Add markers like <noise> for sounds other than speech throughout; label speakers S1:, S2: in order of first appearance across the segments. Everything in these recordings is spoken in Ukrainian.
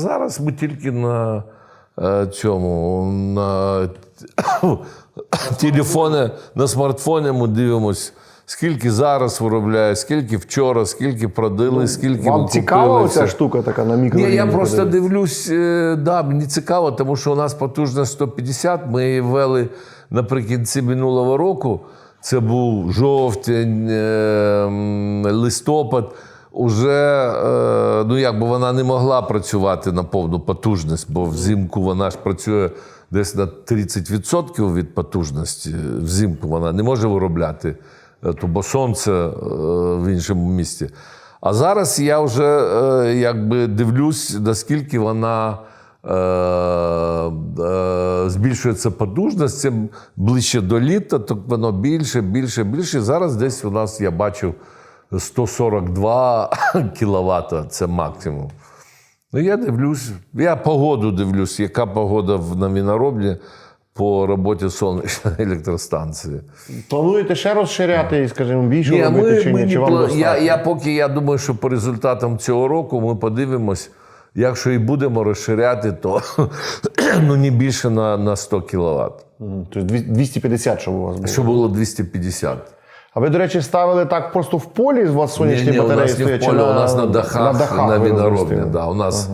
S1: Зараз ми тільки на е, цьому, на <coughs> телефоні, на смартфоні ми дивимося, скільки зараз виробляє, скільки вчора, скільки продали, скільки
S2: Ну, Вам
S1: ми
S2: цікава
S1: все.
S2: штука така на
S1: Ні, я просто
S2: подивитися?
S1: дивлюсь, е, да, мені цікаво, тому що у нас потужність 150. Ми її ввели наприкінці минулого року. Це був жовтень, е, листопад. Уже е, ну якби вона не могла працювати на повну потужність, бо взимку вона ж працює десь на 30% від потужності. Взимку вона не може виробляти, е, бо сонце е, в іншому місті. А зараз я вже якби дивлюсь, наскільки вона збільшується потужність. Ближче до літа, то воно більше, більше, більше. Зараз десь у нас я бачив 142 <laughs> кВт, це максимум. Ну, я дивлюсь, я погоду дивлюсь, яка погода в на Віноробні по роботі сонячної <laughs> електростанції.
S2: Плануєте ще розширяти, і, скажімо, більше
S1: Ні,
S2: робити,
S1: ми,
S2: чи
S1: ми
S2: ні? Чи вам
S1: пла-
S2: достатньо?
S1: я, я поки я думаю, що по результатам цього року ми подивимось, якщо і будемо розширяти, то <clears throat> ну, не більше на, на 100 кВт.
S2: Тобто дві- 250, щоб у вас було.
S1: Що було 250.
S2: А ви, до речі, ставили так просто в полі, у вас сонячні
S1: Ні, ні, у нас не в полі, у нас на дахах, на,
S2: ви
S1: віноробні. Да, у нас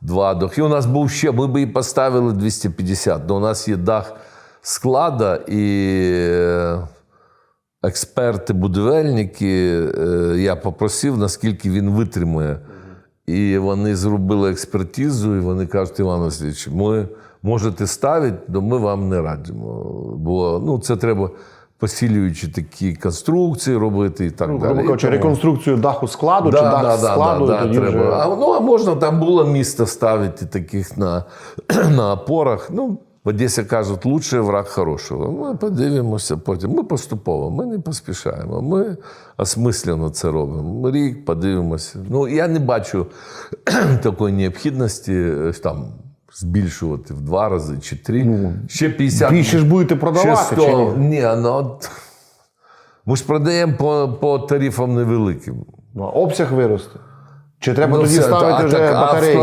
S1: два дахи. У нас був ще, ми б і поставили 250, але у нас є дах склада і е, експерти-будівельники. е, Я попросив, наскільки він витримує. І вони зробили експертизу, і вони кажуть, Іван Васильович, ми можете ставити, але ми вам не радимо. Бо ну, це треба посилюючи такі конструкції робити і так
S2: Ну,
S1: далі. І
S2: реконструкцію даху складу, чи
S1: Да,
S2: дах
S1: да, да,
S2: складу,
S1: да,
S2: тоді
S1: треба.
S2: вже...
S1: А, ну, а можна там було місто ставити таких на, <clears throat> на опорах. Ну, в Одесі кажуть, лучший враг хорошого. Ми подивимося потім. Ми поступово, ми не поспішаємо. Ми осмислено це робимо. Ми рік подивимося. Ну, я не бачу <clears throat> такої необхідності е, там. Збільшувати в два рази чи три. ще 50.
S2: Більше ж будете
S1: ще
S2: продавати,
S1: 100.
S2: чи ні?
S1: Ні, ну, от, ми ж продаємо по, по тарифам невеликим.
S2: Ну, обсяг виросте. Чи треба
S1: Ну,
S2: тоді
S1: все,
S2: ставити
S1: а
S2: вже
S1: так,
S2: батарейки?